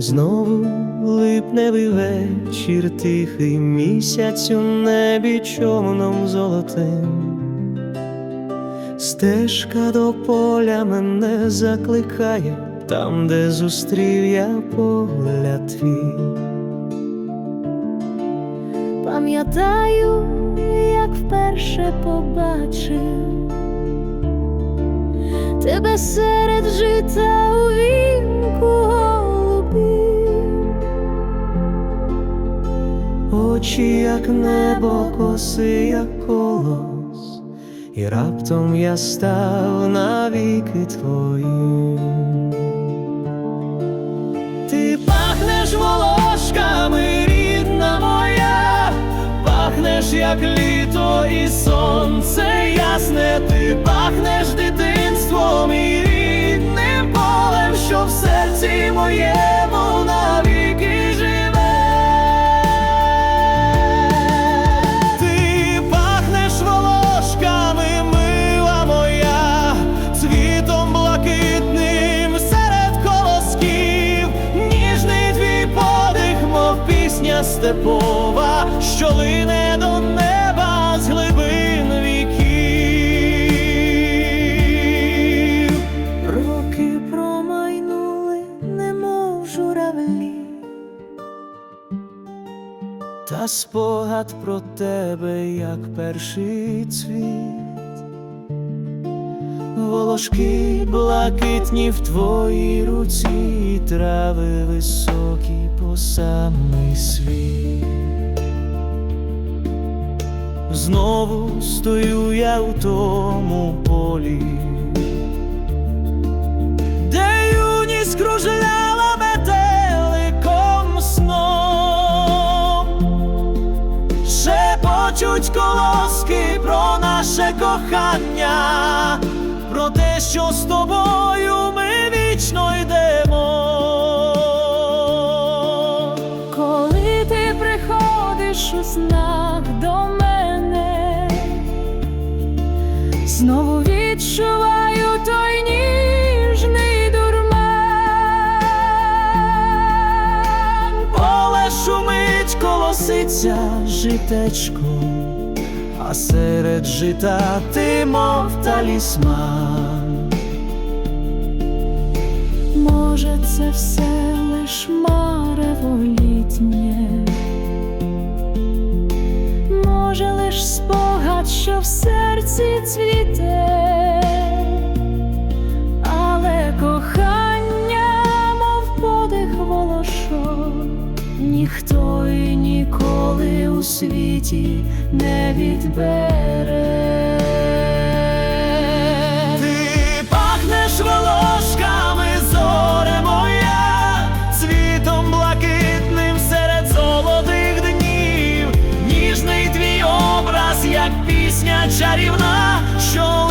Знову липневий вечір, тихий місяць у небі човном золотим. Стежка до поля мене закликає, там, де зустрів я погляд твій. Пам'ятаю, як вперше побачив тебе серед жита у Очі, як небо, коси, як колос, і раптом я став навіки твоїм. Ти пахнеш волошками, рідна моя, пахнеш, як літо і сонце степова, що лине до неба з глибин віків. Роки промайнули, немов журавлі. Та спогад про тебе, як перший цвіт, волошки блакитні в твоїй руці, трави високі по самий світ. Знову стою я у тому полі, де юність кружляла метеликом сном. Шепочуть колоски про наше кохання, про те, що з тобою ми вічно йдемо. Коли ти приходиш у снах до мене, знову відчуваю той ніжний дурман. Поле шумить, колоситься житечком, а серед жита ти мов талісман. Може, це все лиш марево літнє, може, лиш спогад, що в серці цвіте, ніхто і ніколи у світі не відбере. Ти пахнеш волошками, зоре моя, цвітом блакитним серед золотих днів, ніжний твій образ, як пісня чарівна, що